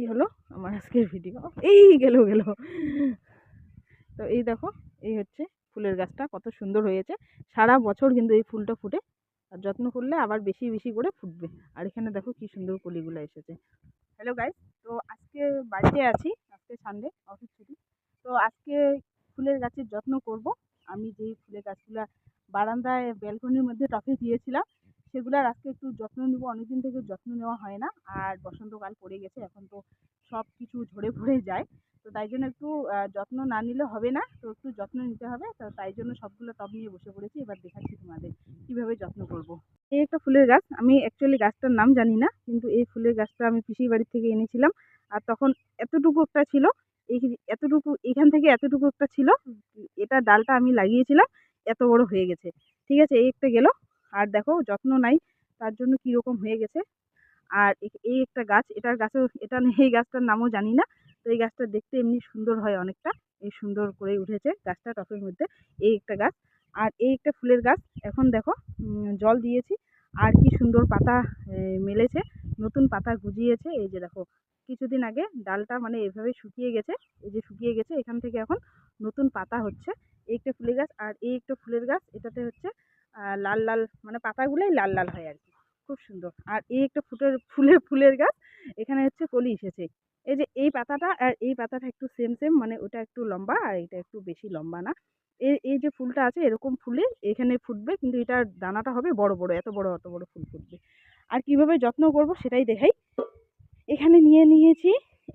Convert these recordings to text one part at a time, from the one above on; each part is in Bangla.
এই হলো আমার আজকের ভিডিও এই গেল গেল। তো এই দেখো, এই হচ্ছে ফুলের গাছটা, কত সুন্দর হয়েছে। সারা বছর কিন্তু এই ফুলটা ফুটে, আর যত্ন করলে আবার বেশি বেশি করে ফুটবে। আর এখানে দেখো কি সুন্দর কলিগুলো এসেছে। হ্যালো গাইস তো আজকে বাড়িতে আছি, আজকে সানডে অফিস ছুটি। তো আজকে ফুলের গাছের যত্ন করব। আমি যেই ফুলের গাছগুলা বারান্দায় ব্যালকনির মধ্যে টফে দিয়েছিলাম সেগুলার আজকে একটু যত্ন নিব, অনেকদিন থেকে যত্ন নেওয়া হয় না। আর বসন্তকাল পড়ে গেছে, এখন তো সব কিছু ঝরে পড়ে যায়। তো তাই জন্য একটু যত্ন না নিলে হবে না। তো একটু যত্ন নিতে হবে। তো তাই জন্য সবগুলো টব নিয়ে বসে পড়েছি। এবার দেখাচ্ছি তোমাদের কীভাবে যত্ন করব। এই একটা ফুলের গাছ, আমি অ্যাকচুয়ালি গাছটার নাম জানি না, কিন্তু এই ফুলের গাছটা আমি পিসির বাড়ি থেকে এনেছিলাম। আর তখন এতটুকু একটা ছিল, এই এতটুকু, এখান থেকে এতটুকু একটা ছিল, এটা ডালটা আমি লাগিয়েছিলাম, এত বড় হয়ে গেছে। ঠিক আছে, এই একটা গেল। আর দেখো যত্ন নাই, তার জন্য কীরকম হয়ে গেছে। আর এই একটা গাছ, এটার গাছও, এটা এই গাছটার নামও জানি না, তো এই গাছটা দেখতে এমনি সুন্দর হয় অনেকটা, এই সুন্দর করে উঠেছে গাছটা টবের মধ্যে, এই একটা গাছ। আর এই একটা ফুলের গাছ, এখন দেখো জল দিয়েছি, আর কি সুন্দর পাতা মেলেছে, নতুন পাতা গুজিয়েছে, এই যে দেখো, কিছুদিন আগে ডালটা মানে এভাবে শুকিয়ে গেছে, এই যে শুকিয়ে গেছে, এখান থেকে এখন নতুন পাতা হচ্ছে, এই একটা ফুলের গাছ, আর এই একটা ফুলের গাছ, এটাতে হচ্ছে লাল লাল মানে পাতাগুলোই লাল লাল হয় আর কি খুব সুন্দর। আর এই একটা ফুলের ফুলের ফুলের গাছ, এখানে হচ্ছে কলি এসেছে। এই যে এই পাতাটা আর এই পাতাটা একটু সেম সেম মানে ওটা একটু লম্বা আর এটা একটু বেশি লম্বা না। এই এই যে ফুলটা আছে এরকম ফুলে এখানে ফুটবে কিন্তু এটার দানাটা হবে বড় বড়, এত বড় এত বড় ফুল ফুটবে। আর কীভাবে যত্ন করব সেটাই দেখাই। এখানে নিয়ে নিয়েছি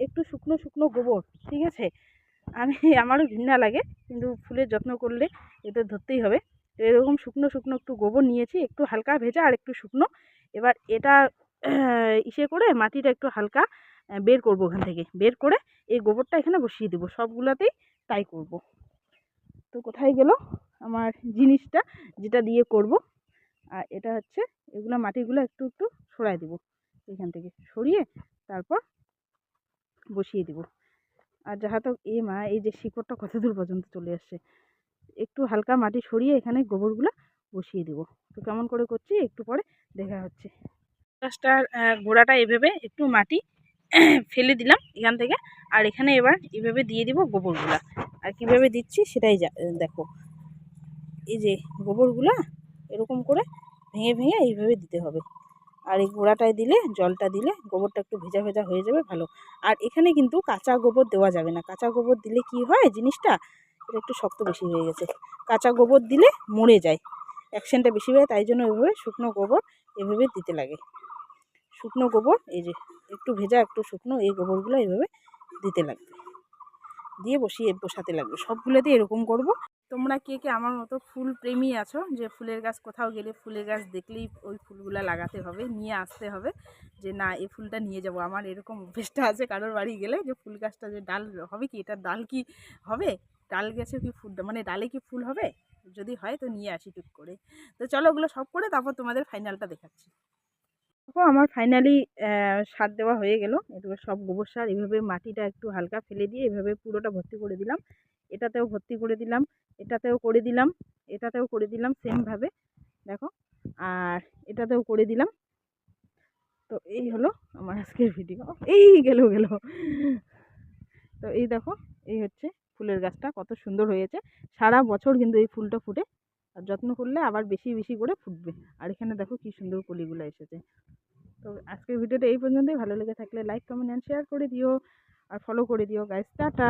একটু শুকনো শুকনো গোবর, ঠিক আছে? আমি, আমারও ঘৃণা লাগে কিন্তু ফুলের যত্ন করলে এটা ধরতেই হবে। এরকম শুকনো শুকনো একটু গোবর নিয়েছি, একটু হালকা ভেজা আর একটু শুকনো। এবার এটা ইসে করে মাটিটা একটু হালকা বের করব ওখান থেকে। বের করে এই গোবরটা এখানে বসিয়ে দেবো। সবগুলাতেই তাই করব। তো কোথায় গেল আমার জিনিসটা, যেটা দিয়ে করব? আর এটা হচ্ছে, এগুলো মাটিগুলো একটু একটু সরাই দেবো এখান থেকে। সরিয়ে তারপর বসিয়ে দেবো। আর যাহা তো, এ মা, এই যে শিকড়টা কত দূর পর্যন্ত চলে আসছে? একটু হালকা মাটি সরিয়ে এখানে গোবরগুলো বসিয়ে দেবো। তো কেমন করে করছি, একটু পরে দেখা হচ্ছে। গাছটার গোড়াটা এভাবে একটু মাটি ফেলে দিলাম এখান থেকে। আর এখানে এবার এভাবে দিয়ে দিব গোবরগুলা। আর কীভাবে দিচ্ছি সেটাই দেখো। এই যে গোবরগুলা এরকম করে ভেঙে ভেঙে এইভাবে দিতে হবে। আর এই গোড়াটায় দিলে, জলটা দিলে গোবরটা একটু ভেজা ভেজা হয়ে যাবে ভালো। আর এখানে কিন্তু কাঁচা গোবর দেওয়া যাবে না। কাঁচা গোবর দিলে কি হয় জিনিসটা? এটা একটু শক্ত বেশি হয়ে গেছে। কাঁচা গোবর দিলে মরে যায়। অ্যাকশনটা বেশি হয়, তাই জন্য এভাবে শুকনো গোবর এভাবে দিতে লাগে। শুকনো গোবর, এই যে একটু ভেজা, একটু শুকনো, এই গোবরগুলো এইভাবে দিতে লাগবে। দিয়ে বসিয়ে বসাতে লাগবে। সবগুলোতে এরকম করব। তোমরা কে কে আমার মতো ফুল প্রেমী আছো, যে ফুলের গাছ কোথাও গেলে ফুলের গাছ দেখলেই ওই ফুলগুলো লাগাতে হবে, নিয়ে আসতে হবে, যে না, এই ফুলটা নিয়ে যাব। আমার এরকম অভ্যেসটা আছে কারোর বাড়ি গেলে যে ফুল গাছটা যে ডাল হবে কি এটার ডাল কি হবে? ডাল গাছে কি ফুল মানে ডালে কি ফুল হবে? যদি হয় তো নিয়ে আসি টুক করে। তো চলো ওগুলো সব করে তারপর তোমাদের ফাইনালটা দেখাচ্ছি। দেখো, আমার ফাইনালি সার দেওয়া হয়ে গেল। এগুলো সব গোবর সার এভাবে মাটিটা একটু হালকা ফেলে দিয়ে এভাবে পুরোটা ভর্তি করে দিলাম। এটাতেও ভর্তি করে দিলাম, এটাতেও করে দিলাম, এটাতেও করে দিলাম সেমভাবে, দেখো। আর এটাতেও করে দিলাম। তো এই হলো আমার আজকের ভিডিও। এই গেল গেল। তো এই দেখো, এই হচ্ছে ফুলের গাছটা কত সুন্দর হয়েছে। সারা বছর কিন্তু এই ফুলটা ফুটে। আর যত্ন করলে আবার বেশি বেশি করে ফুটবে। আর এখানে দেখো কি সুন্দর কলিগুলো এসেছে। তো আজকের ভিডিওটা এই পর্যন্তই। ভালো লেগে থাকলে লাইক কমেন্ট অ্যান্ড শেয়ার করে দিও। আর ফলো করে দিও গাইজ টাটা!